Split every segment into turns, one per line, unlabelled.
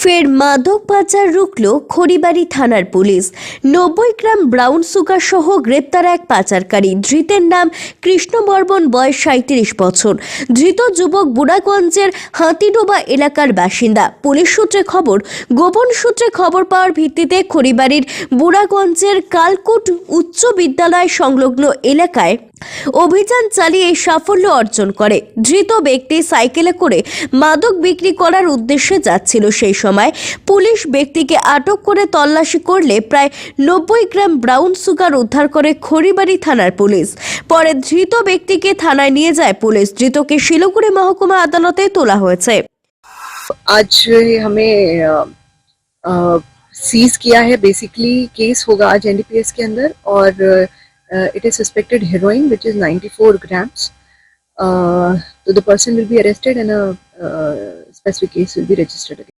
ফের মাদক পাচার রুখল খড়িবাড়ি থানার পুলিশ। নব্বই গ্রাম ব্রাউন সুগার সহ গ্রেপ্তার এক পাচারকারী। ধৃতের নাম কৃষ্ণ বর্মন বয়স সাঁত্রিশ বছর। ধৃত যুবক বুড়াগঞ্জের হাতিডোবা এলাকার বাসিন্দা। পুলিশ সূত্রে খবর, গোপন সূত্রে খবর পাওয়ার ভিত্তিতে খড়িবাড়ির বুড়াগঞ্জের কালকুট উচ্চ বিদ্যালয় সংলগ্ন এলাকায় অভিযান চালিয়ে সাফল্য অর্জন করে ধৃত ব্যক্তি সাইকেলে করে মাদক বিক্রি করার উদ্দেশ্যে যাচ্ছিল সেই সময় পুলিশ ব্যক্তিকে আটক করে তল্লাশি করলে প্রায় নব্বই গ্রাম ব্রাউন সুগার উদ্ধার করে খড়িবাড়ি থানার পুলিশ পরে ধৃত ব্যক্তিকে থানায় নিয়ে যায় পুলিশ ধৃতকে শিলিগুড়ি মহকুমা আদালতে তোলা হয়েছে
आज हमें सीज किया है बेसिकली केस होगा आज एनडीपीएस के अंदर और Uh, it is suspected heroin which is 94 grams. Uh, so the person will be arrested and a uh, specific case will be registered again.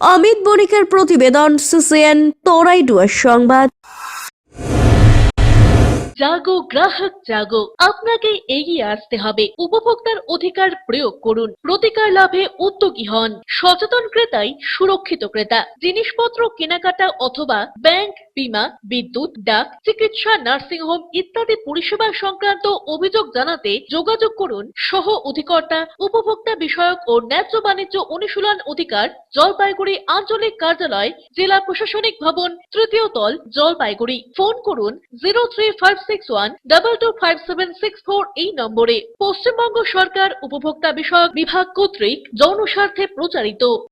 Amit বণিকের প্রতিবেদন সিসিএন তরাইডুয়ার
জাগো, গ্রাহক জাগো। আপনাকে এগিয়ে আসতে হবে। উপভোক্তার অধিকার প্রয়োগ করুন। প্রতিকার লাভে উদ্যোগী হন। সচেতন ক্রেতাই সুরক্ষিত ক্রেতা। জিনিসপত্র কেনাকাটা অথবা ব্যাংক, বীমা, বিদ্যুৎ, ডাক, চিকিৎসা নার্সিংহোম ইত্যাদি পরিষেবা সংক্রান্ত অভিযোগ জানাতে যোগাযোগ করুন সহ অধিকর্তা, উপভোক্তা বিষয়ক ও ন্যায্য বাণিজ্য অনুশীলন অধিকার, জলপাইগুড়ি আঞ্চলিক কার্যালয়, জেলা প্রশাসনিক ভবন, তৃতীয় তল, জলপাইগুড়ি। ফোন করুন zero three five one double two five seven six four এই নম্বরে পশ্চিমবঙ্গ সরকার উপভোক্তা বিষয়ক বিভাগ কর্তৃক যৌন স্বার্থে প্রচারিত।